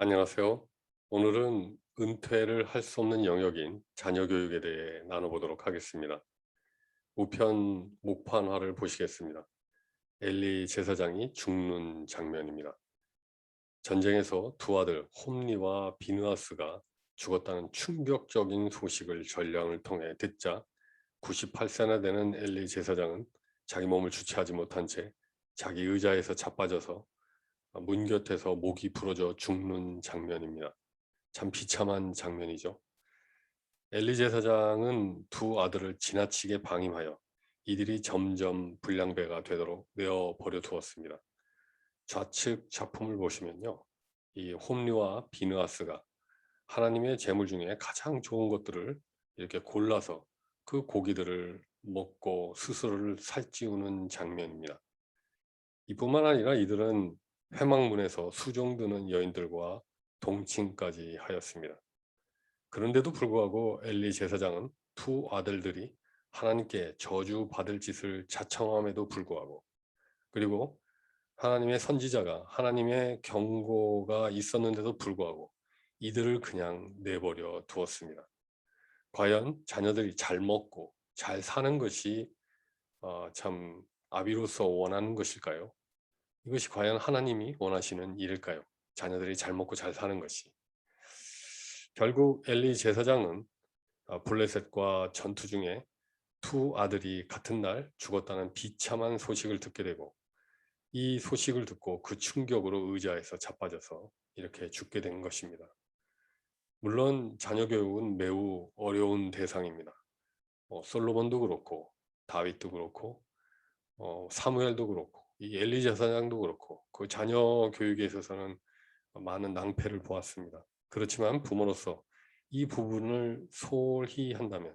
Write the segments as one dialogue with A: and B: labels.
A: 안녕하세요. 오늘은 은퇴를 할 수 없는 영역인 자녀 교육에 대해 나눠보도록 하겠습니다. 우편 목판화를 보시겠습니다. 엘리 제사장이 죽는 장면입니다. 전쟁에서 두 아들 홈리와 비느하스가 죽었다는 충격적인 소식을 전령을 통해 듣자 98세나 되는 엘리 제사장은 자기 몸을 주체하지 못한 채 자기 의자에서 자빠져서 문 곁에서 목이 부러져 죽는 장면입니다. 참 비참한 장면이죠. 엘리 제사장은 두 아들을 지나치게 방임하여 이들이 점점 불량배가 되도록 내어 버려 두었습니다. 좌측 작품을 보시면요. 이 홈리와 비느하스가 하나님의 제물 중에 가장 좋은 것들을 이렇게 골라서 그 고기들을 먹고 스스로를 살찌우는 장면입니다. 이뿐만 아니라 이들은 회망문에서 수종드는 여인들과 동침까지 하였습니다. 그런데도 불구하고 엘리 제사장은 두 아들들이 하나님께 저주 받을 짓을 자청함에도 불구하고 그리고 하나님의 선지자가 하나님의 경고가 있었는데도 불구하고 이들을 그냥 내버려 두었습니다. 과연 자녀들이 잘 먹고 잘 사는 것이 어, 참 아비로서 원하는 것일까요? 이것이 과연 하나님이 원하시는 일일까요? 자녀들이 잘 먹고 잘 사는 것이. 결국 엘리 제사장은 어, 블레셋과 전투 중에 두 아들이 같은 날 죽었다는 비참한 소식을 듣게 되고 이 소식을 듣고 그 충격으로 의자에서 자빠져서 이렇게 죽게 된 것입니다. 물론 자녀 교육은 매우 어려운 대상입니다. 어, 솔로몬도 그렇고 다윗도 그렇고 어, 사무엘도 그렇고 이 엘리 제사장도 그렇고 그 자녀 교육에 있어서는 많은 낭패를 보았습니다. 그렇지만 부모로서 이 부분을 소홀히 한다면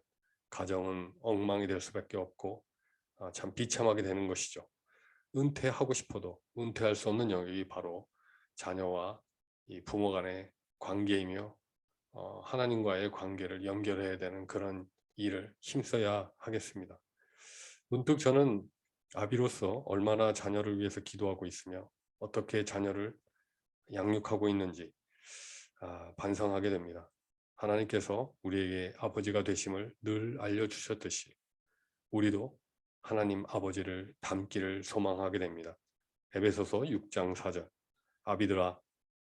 A: 가정은 엉망이 될 수밖에 없고 아, 참 비참하게 되는 것이죠. 은퇴하고 싶어도 은퇴할 수 없는 영역이 바로 자녀와 이 부모 간의 관계이며 어, 하나님과의 관계를 연결해야 되는 그런 일을 힘써야 하겠습니다. 문득 저는 아비로서 얼마나 자녀를 위해서 기도하고 있으며 어떻게 자녀를 양육하고 있는지 아, 반성하게 됩니다. 하나님께서 우리에게 아버지가 되심을 늘 알려주셨듯이 우리도 하나님 아버지를 닮기를 소망하게 됩니다. 에베소서 6장 4절 아비들아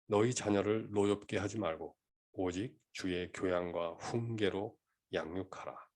A: 너희 자녀를 노엽게 하지 말고 오직 주의 교양과 훈계로 양육하라.